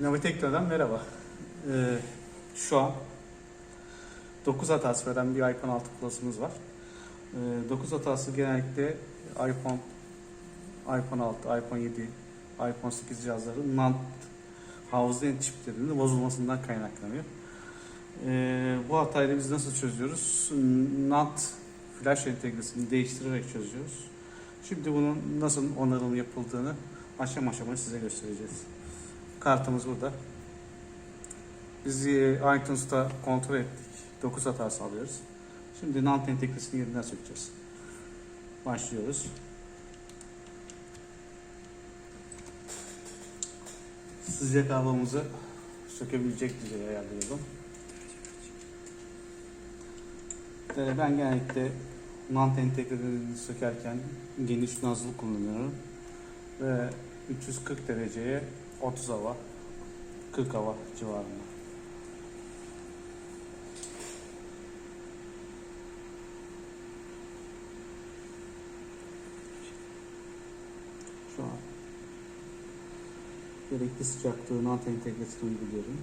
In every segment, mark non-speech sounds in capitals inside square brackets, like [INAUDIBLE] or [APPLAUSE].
Navitekto'dan merhaba. Ee, şu an 9 hatası veren bir iPhone 6 Plus'ımız var. Ee, 9 hatası genellikle iPhone iPhone 6, iPhone 7, iPhone 8 cihazları NAND hafıza çiplerinin bozulmasından kaynaklanıyor. Ee, bu hatayı biz nasıl çözüyoruz? NAND flash entegresini değiştirerek çözüyoruz. Şimdi bunun nasıl onarım yapıldığını aşama aşama size göstereceğiz. Kartımız burada. Biz e, iTunes'ta kontrol ettik. 9 hatası alıyoruz. Şimdi NAND entegresini yerinden sökeceğiz. Başlıyoruz. Sıcak kablomuzu sökebilecek düzeye ayarlayalım. Ee, Ben genellikle NAND entegrelerini sökerken geniş nazlı kullanıyorum. Ve 340 dereceye 30 hava, 40 hava civarında. Şu an gerekli sıcaklığı NAND entegresini uyguluyorum.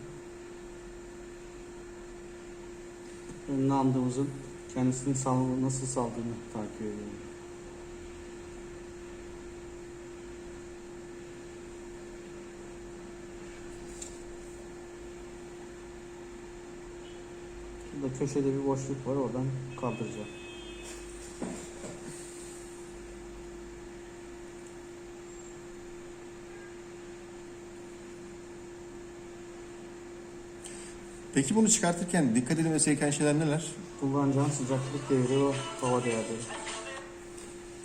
Ve NAND'ımızın kendisini nasıl saldığını takip ediyorum. Burada köşede bir boşluk var oradan kaldıracağım. Peki bunu çıkartırken dikkat edilmesi gereken şeyler neler? Kullanacağın sıcaklık değeri ve hava değerleri.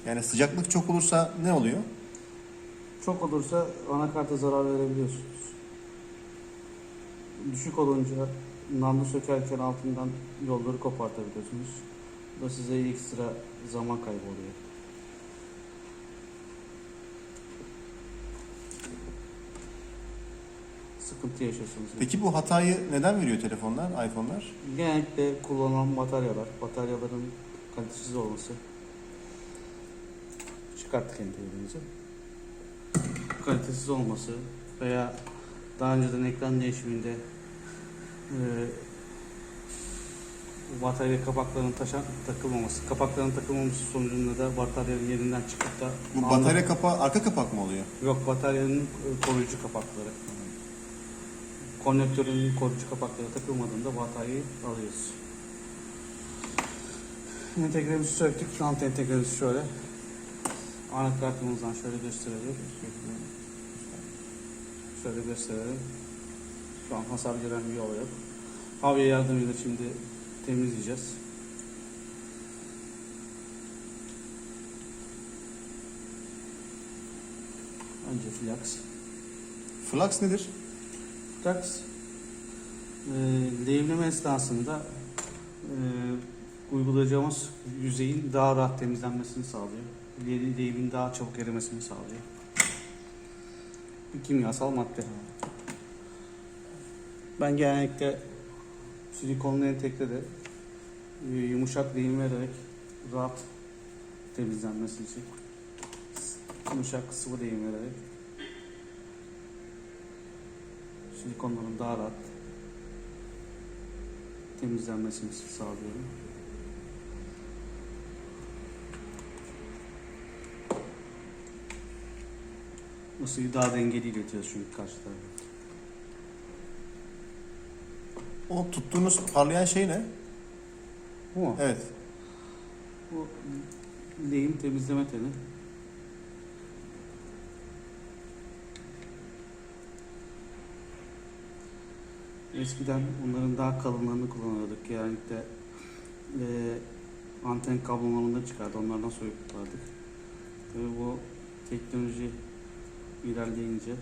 Yani sıcaklık çok olursa ne oluyor? Çok olursa anakarta zarar verebiliyorsunuz. Düşük olunca namlu sökerken altından yolları kopartabiliyorsunuz. Bu da size ekstra zaman kaybı oluyor. Sıkıntı yaşıyorsunuz. Peki bu hatayı neden veriyor telefonlar, iPhone'lar? Genellikle kullanılan bataryalar, bataryaların kalitesiz olması. Çıkarttık entegremizi. Kalitesiz olması veya daha önceden ekran değişiminde batarya kapaklarının taşa, takılmaması, kapakların takılmaması sonucunda da bataryanın yerinden çıkıp da Bu anlık- batarya kapağı arka kapak mı oluyor? Yok bataryanın e, koruyucu kapakları. Konnektörün koruyucu kapakları takılmadığında bataryayı alıyoruz. Entegremizi söktük. Şu an entegremizi şöyle. Anakartımızdan şöyle gösterelim. Şöyle gösterelim. Şu an hasar gören bir yol yok. Havya yardımıyla şimdi temizleyeceğiz. Önce flux. Flux nedir? Flux e, lehimleme esnasında e, uygulayacağımız yüzeyin daha rahat temizlenmesini sağlıyor. Le- Lehimin daha çabuk erimesini sağlıyor. Bir kimyasal madde. Ben genellikle silikonlu entegrede e, yumuşak lehim vererek rahat temizlenmesi için yumuşak sıvı lehim vererek silikonların daha rahat temizlenmesini sağlıyorum. Isıyı daha dengeli iletiyoruz çünkü karşı tarafa. O tuttuğunuz parlayan şey ne? Bu mu? Evet. Bu lehim temizleme teli. Eskiden bunların daha kalınlarını kullanıyorduk. Genellikle e, anten kablolarında çıkardı. Onlardan soyutlardık. Tabii bu teknoloji ilerleyince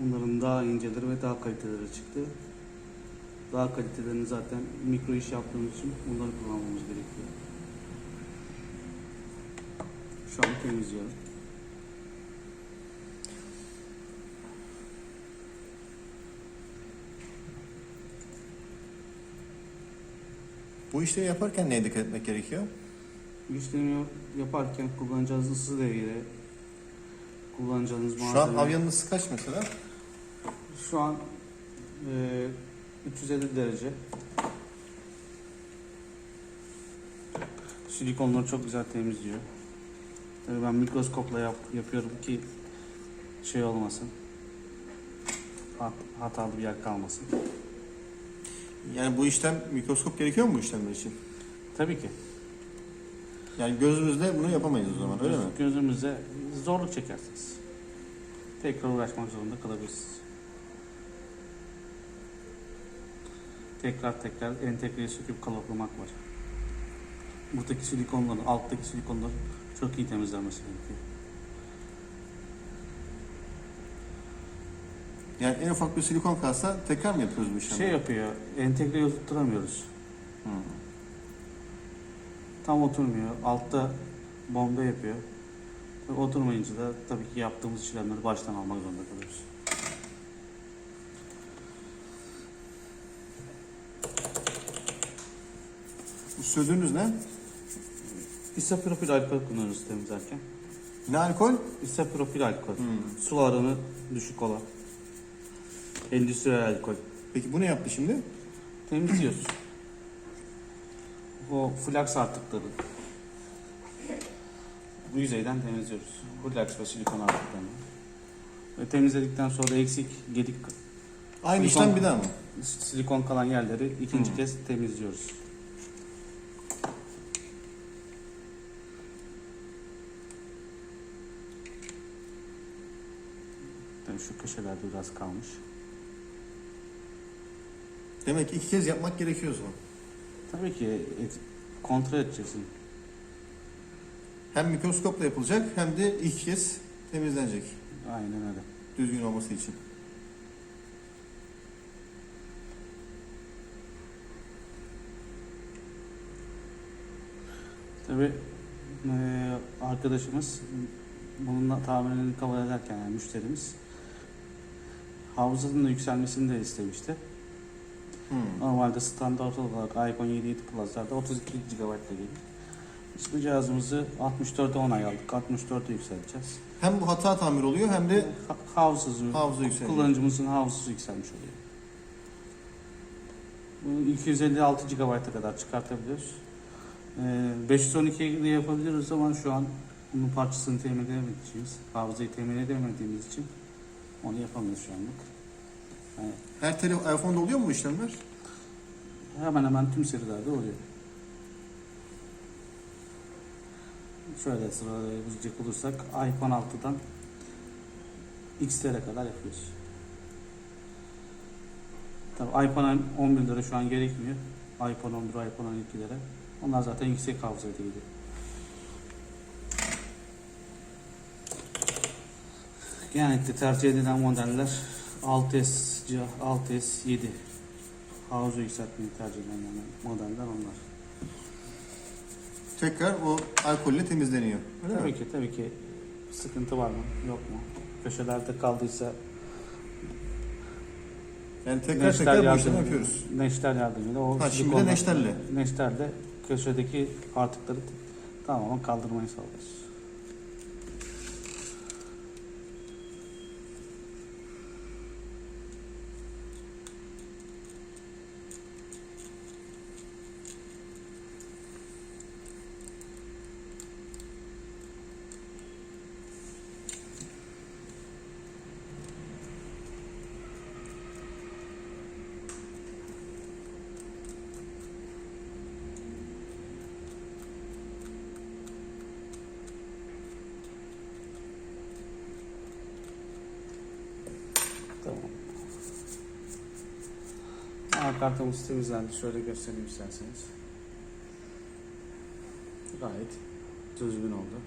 bunların daha inceleri ve daha kaliteleri çıktı. Daha kalitelerini zaten mikro iş yaptığımız için bunları kullanmamız gerekiyor. Şu an temizliyorum. Bu işleri yaparken neye dikkat etmek gerekiyor? Bu işlemi yaparken kullanacağınız ısı devri, kullanacağınız malzeme. Şu an havyanın ısı kaç mesela? Şu an e, 350 derece. Silikonları çok güzel temizliyor. Tabii ben mikroskopla yap, yapıyorum ki şey olmasın. Hat, hatalı bir yer kalmasın. Yani bu işlem mikroskop gerekiyor mu bu işlemler için? Tabii ki. Yani gözümüzle bunu yapamayız o zaman öyle mi? Gözümüze zorluk çekersiniz. Tekrar uğraşmak zorunda kalabilirsiniz. Tekrar tekrar entegreyi söküp kalıplamak var. Buradaki silikonların, alttaki silikonların çok iyi temizlenmesi gerekiyor. Yani en ufak bir silikon kalsa tekrar mı yapıyoruz bu işlemi? Şey yapıyor, entegreyi oturtturamıyoruz. Hı. Tam oturmuyor. Altta bomba yapıyor. Tabii oturmayınca da tabii ki yaptığımız işlemleri baştan almak zorunda kalıyoruz. Sürdüğünüz ne? İsopropil alkol kullanıyoruz temizlerken. Ne alkol? İsopropil alkol. Hmm. Su oranı düşük olan. Endüstriyel alkol. Peki bu ne yaptı şimdi? Temizliyoruz. O flaks artıkları. Bu yüzeyden temizliyoruz. Flaks ve silikon artıklarını. Ve temizledikten sonra eksik, gedik Aynı Silikon- işlem bir daha mı? silikon kalan yerleri ikinci Hmm. kez temizliyoruz. Şu köşelerde biraz kalmış. Demek ki iki kez yapmak gerekiyor o zaman. Tabii ki et- kontrol edeceksin. Hem mikroskopla yapılacak hem de iki kez temizlenecek. Aynen öyle. Düzgün olması için. Tabii eee, arkadaşımız bununla tamirini kabul ederken yani müşterimiz havzanın da yükselmesini de istemişti. Hmm. Normalde standart olarak iPhone 7 7 Plus'larda 32 GB ile gelir. Biz bu cihazımızı 64'e onay aldık. 64'e yükselteceğiz. Hem bu hata tamir oluyor hem de Ha- Havzası, hafıza yükseliyor. kullanıcımızın havzası yükselmiş oluyor. Bu 256 GB'a kadar çıkartabiliyoruz. Ee, 512'ye de yapabiliriz ama şu an bunun parçasını temin edemediğimiz, hafızayı temin edemediğimiz için onu yapamıyoruz şu anlık. Yani Her telefon iPhone'da oluyor mu bu işlemler? hemen hemen tüm serilerde oluyor. Şöyle sıralayacak olursak iPhone 6'dan XR'e kadar yapıyoruz. Tabii iPhone 11'lere şu an gerekmiyor. iPhone 11, iPhone 12'lere. Onlar zaten yüksek hafızayla geliyor. Genellikle tercih edilen modeller 6S, 6S, 7 havza yükseltmeyi tercih yani modeller onlar. Tekrar o alkolle temizleniyor. Öyle tabii mi? ki tabii ki sıkıntı var mı yok mu? Köşelerde kaldıysa Yani tekrar neşter tekrar bu işlemi yapıyoruz. neşter yardımıyla o Ha, şimdi de neşterle. neşterle köşedeki artıkları tamamen kaldırmayı sağlıyoruz. Tamam. Anakartımız temizlendi. Şöyle göstereyim isterseniz. Gayet düzgün oldu.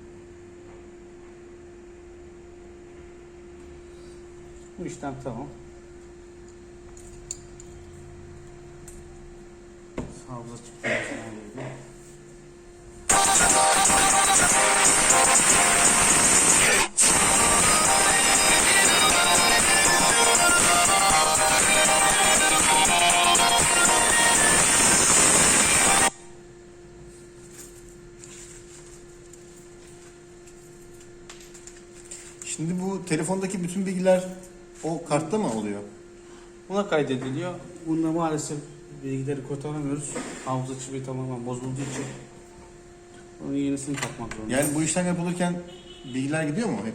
Bu işlem tamam. Hafıza çıktı. Bütün bilgiler o kartta mı oluyor? Buna kaydediliyor. Bunda maalesef bilgileri kurtaramıyoruz. Hafıza çipi tamamen bozulduğu için. Onun yenisini takmak zorundayız. Yani bu işlem yapılırken bilgiler gidiyor mu hep?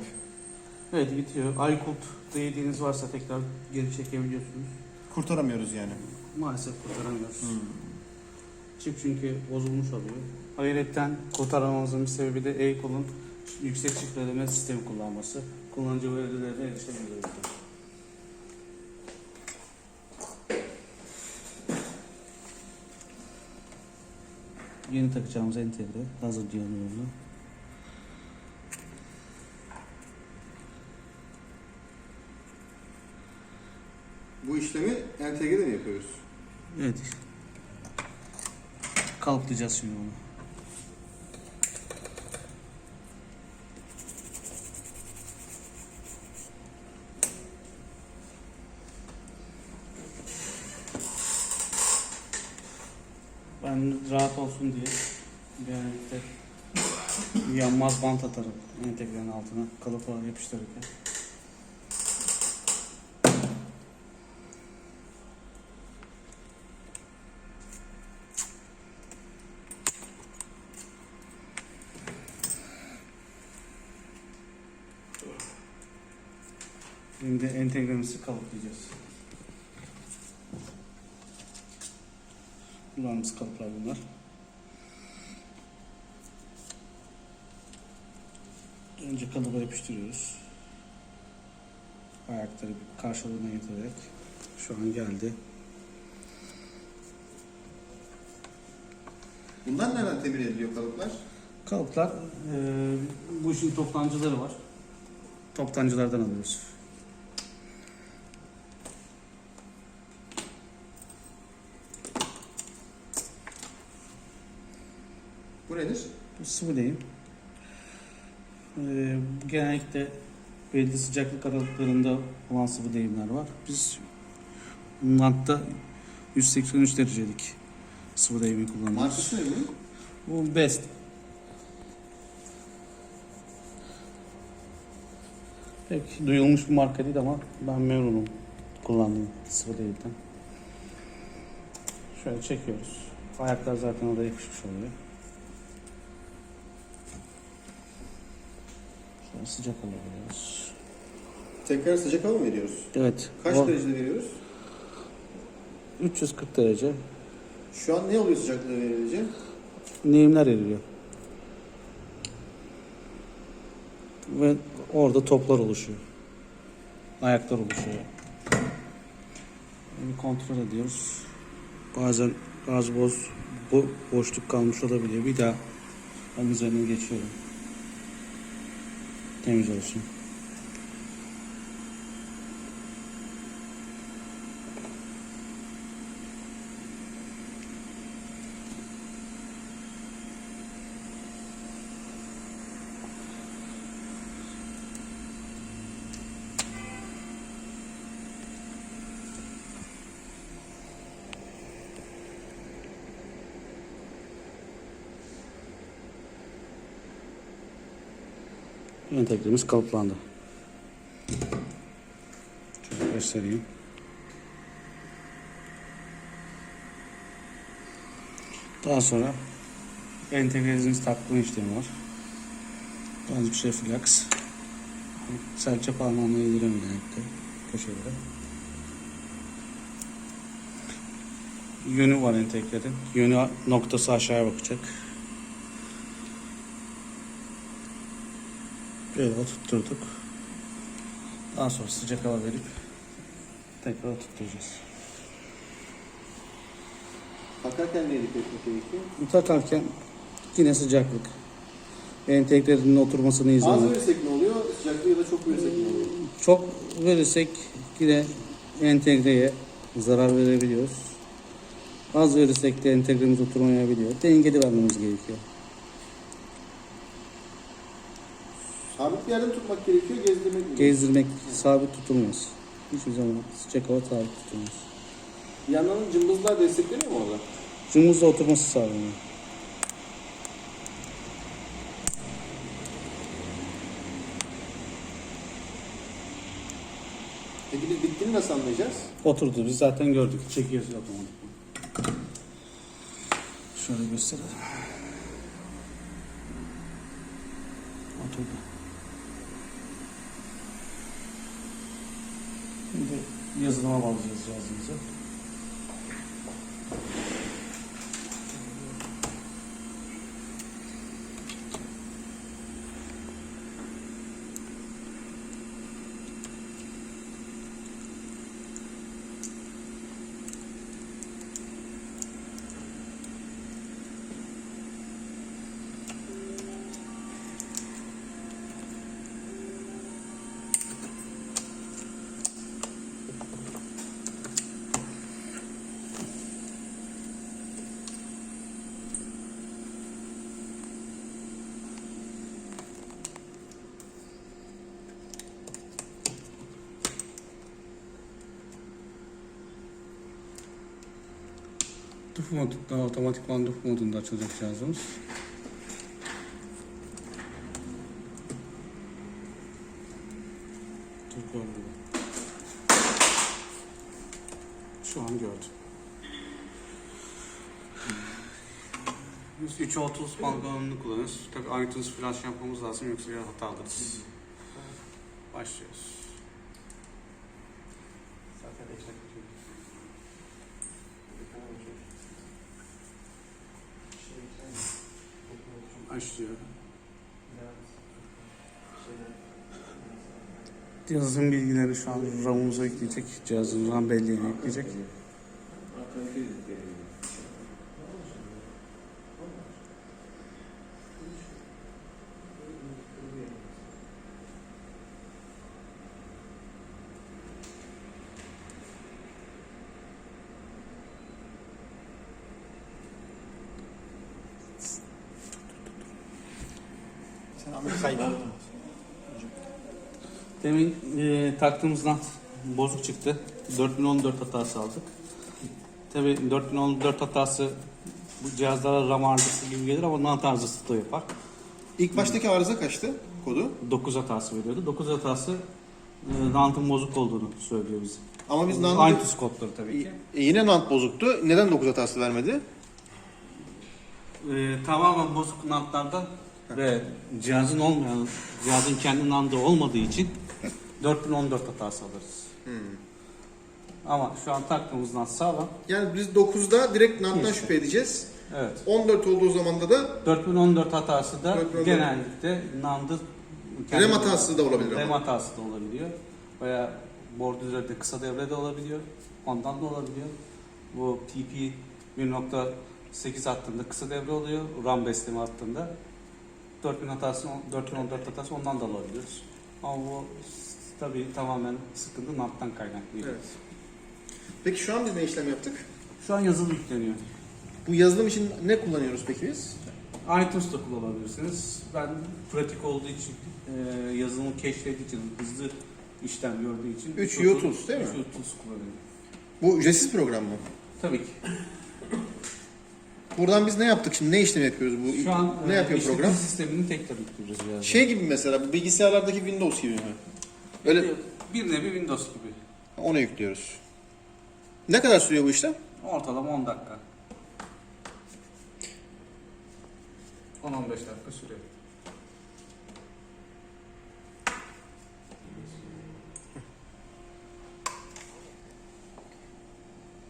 Evet gidiyor. iCloud dediğiniz varsa tekrar geri çekebiliyorsunuz. Kurtaramıyoruz yani. Maalesef kurtaramıyoruz. Hmm. Çip çünkü bozulmuş oluyor. Hayretten kurtaramamızın bir sebebi de e-kolun yüksek şifreleme sistemi kullanması. Kullanıcı verilerine erişemiyoruz. Yeni takacağımız entegre hazır diyanıyorlu. Bu işlemi entegrede mi yapıyoruz? Evet. Kalıplayacağız şimdi onu. Ben rahat olsun diye genellikle yanmaz bant atarım entegrenin altına kalıpa yapıştırırken. Şimdi entegremizi kalıplayacağız. Kullandığımız kalıplar bunlar. Önce kalıba yapıştırıyoruz. Ayakları karşılığına getirerek şu an geldi. Bunlar nereden temin ediliyor kalıplar? Kalıplar eee bu işin toptancıları var. Toptancılardan alıyoruz. Sıvı deyim. Ee, genellikle belli sıcaklık aralıklarında olan sıvı deyimler var. Biz hatta 183 derecelik sıvı deyimi kullanıyoruz. Markası ne bunun? Bu best. Pek duyulmuş bir marka değil ama ben memnunum kullandığım sıvı deyimden. Şöyle çekiyoruz. Ayaklar zaten oraya yapışmış oluyor. Sıcak alıyoruz. Tekrar sıcak hava mı veriyoruz? Evet. Kaç o- derecede veriyoruz? 340 derece. Şu an ne oluyor sıcaklığı verilince? Neyimler eriliyor. Ve orada toplar oluşuyor. Ayaklar oluşuyor. Bir kontrol ediyoruz. Bazen az boz bu boşluk kalmış olabiliyor. Bir daha onun üzerine geçiyorum. Temiz olsun. Entegremiz kalıplandı. Şöyle göstereyim. Daha sonra entegremizi takma işlemi var. Bazı bir şey flax. Serçe parmağımla yediremiyorum genellikle köşelere. Yönü var entegrenin. Yönü noktası aşağıya bakacak. Böyle oturtturduk. Daha sonra sıcak hava verip tekrar oturtacağız. Takarken dikkat etmek gerekiyor? Takarken yine sıcaklık. Entegrenin oturmasını Az izlemek. verirsek ne oluyor? Sıcaklığı ya da çok verirsek ne oluyor? Çok verirsek yine entegreye zarar verebiliyoruz. Az verirsek de entegremiz oturmayabiliyor. Dengeli vermemiz gerekiyor. Sabit bir yerde tutmak gerekiyor, gezdirmek mi? Gezdirmek sabit tutulmaz. Hiçbir zaman sıcak hava sabit tutulmaz. Yanlarının cımbızlar destekleniyor mu orada? Cımbızla oturması sağlanıyor. Peki biz bittiğini nasıl anlayacağız? Oturdu. Biz zaten gördük. Çekiyoruz otomatik. Şöyle gösterelim. Oturdu. Şimdi yazılıma bağlayacağız cihazımızı. Duf modunda, otomatikman duf modunda açılacak cihazımız. Dur gördüm. Şu an gördüm. 330 pantolonunu kullanıyoruz. Tabii ayrıntısız flash yapmamız lazım yoksa ya hata alırız. Başlıyoruz. Zaten ekran Başlıyor. Cihazın bilgilerini şu an RAM'ımıza ekleyecek. Cihazın RAM belleğini ekleyecek. Ahmet. Demin e, taktığımız nat bozuk çıktı. 4014 hatası aldık. Tabii 4014 hatası bu cihazlara RAM arızası gibi gelir ama nat arızası da yapar. İlk baştaki arıza kaçtı kodu? 9 hatası veriyordu. 9 hatası e, nantın bozuk olduğunu söylüyor bize. Ama biz Aynı Nant'ı... tüs kodları tabii ki. E, yine Nant bozuktu. Neden 9 hatası vermedi? E, tamamen bozuk nantlarda ve cihazın olmayan, cihazın kendi nantı olmadığı için [LAUGHS] 4014 hatası alırız. Ama şu an taktığımız nant sağlam. Yani biz 9'da direkt Neyse. şüphe edeceğiz. Evet. 14 olduğu zamanda da 4014 hatası da 4014. genellikle nandı RAM hatası da olabilir RAM hatası da olabiliyor. Veya board üzerinde kısa devre de olabiliyor. Ondan da olabiliyor. Bu PP 1.8 hattında kısa devre oluyor. RAM besleme hattında. 4000 hatası, 4014 hatası ondan da alabiliyoruz. Ama bu tabii tamamen sıkıntı NAT'tan kaynaklı. Evet. Peki şu an biz ne işlem yaptık? Şu an yazılım yükleniyor. Bu yazılım için ne kullanıyoruz peki biz? iTunes da kullanabilirsiniz. Ben pratik olduğu için, e, yazılımı keşfettiği için, hızlı işlem gördüğü için 3 Tools- U-Tools değil mi? 3 U-Tools kullanıyorum. Bu ücretsiz program mı? Tabii ki. Buradan biz ne yaptık şimdi? Ne işlem yapıyoruz? Bu Şu an ne e, yapıyor işletim program? sistemini tekrar yüklüyoruz biraz. Şey gibi mesela bu bilgisayarlardaki Windows gibi mi? Öyle bir nevi Windows gibi. onu yüklüyoruz. Ne kadar sürüyor bu işlem? Ortalama 10 dakika. 10-15 dakika sürüyor.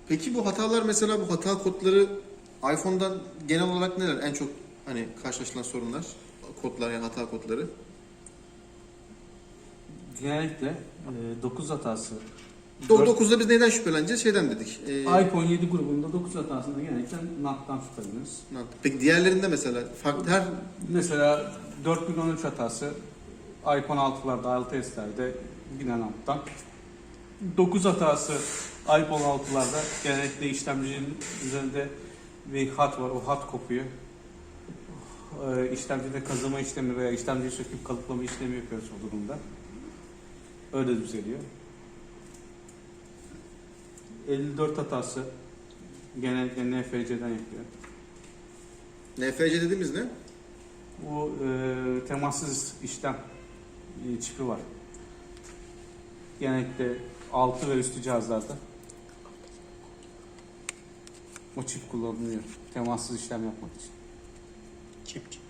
Peki bu hatalar mesela bu hata kodları iPhone'dan genel olarak neler? En çok hani karşılaşılan sorunlar, kodlar yani hata kodları. Genellikle e, 9 hatası. Do- Dört- 9'da biz neyden şüpheleneceğiz? Şeyden dedik. Ee, iPhone 7 grubunda 9 hatasında genellikle NAT'tan şüpheleniyoruz. Peki diğerlerinde mesela farklı her Mesela 4013 hatası iPhone 6'larda, 6s'lerde yine NAT'tan. 9 hatası iPhone 6'larda genellikle işlemcinin üzerinde bir hat var. O hat kopuyor. Ee, işlemcide kazıma işlemi veya işlemciyi söküp kalıplama işlemi yapıyoruz o durumda. Öyle düzeliyor. 54 hatası genellikle NFC'den yapıyor. NFC dediğimiz ne? Bu e, temassız işlem e, çipi var. Genellikle altı ve üstü cihazlarda o çip kullanılıyor. Temassız işlem yapmak için. Çip çip.